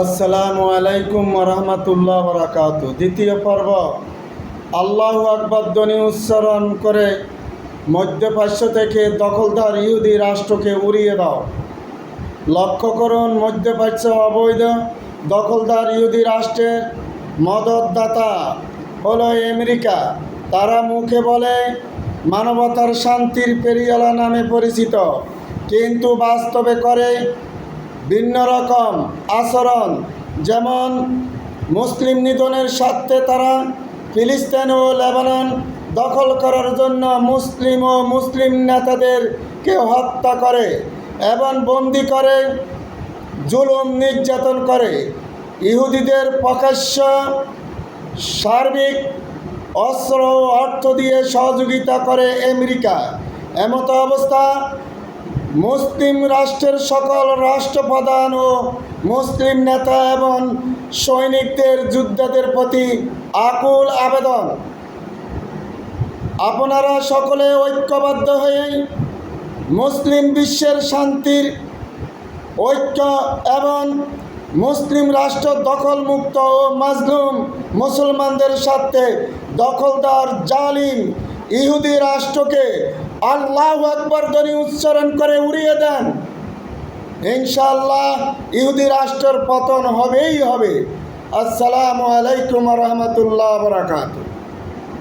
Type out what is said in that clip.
আসসালামু আলাইকুম রহমতুল্লাহ বরাকাত দ্বিতীয় পর্ব, আল্লাহ আকবর ধ্বনি উচ্চারণ করে মধ্যপ্রাচ্য থেকে দখলদার ইহুদি রাষ্ট্রকে উড়িয়ে দাও। লক্ষ্য করুন, মধ্যপ্রাচ্য অবৈধ দখলদার ইহুদি রাষ্ট্রের মদতদাতা হলো আমেরিকা। তারা মুখে বলে, মানবতার শান্তির পেরিয়ালা নামে পরিচিত, কিন্তু বাস্তবে করে ভিন্ন রকম আচরণ, যেমন মুসলিম নিধনের স্বার্থে তারা ফিলিস্তিন ও লেবানন দখল করার জন্য মুসলিম ও মুসলিম নেতাদেরকে হত্যা করে এবং বন্দি করে, জুলুম নির্যাতন করে। ইহুদিদের প্রকাশ্য সার্বিক অস্ত্র ও অর্থ দিয়ে সহযোগিতা করে আমেরিকা। এমত অবস্থা মুসলিম রাষ্ট্রের সকল রাষ্ট্রপ্রধান ও মুসলিম নেতা এবং সৈনিকদের যোদ্ধাদের প্রতি আকুল আবেদন। আপনারা সকলে ঐক্যবদ্ধ হয়ে মুসলিম বিশ্বের শান্তির, ঐক্য এবং মুসলিম রাষ্ট্র দখলমুক্ত ও মাজলুম মুসলমানদের সাথে দখলদার জালিম ইহুদি রাষ্ট্রকে আল্লাহ আকবর ধ্বনি উচ্চারণ করে উড়িয়ে দেন। ইনশাল্লাহ ইহুদি রাষ্ট্রের পতন হবেই হবে। আসসালামু আলাইকুম রহমতুল্লাহ বরাকাতু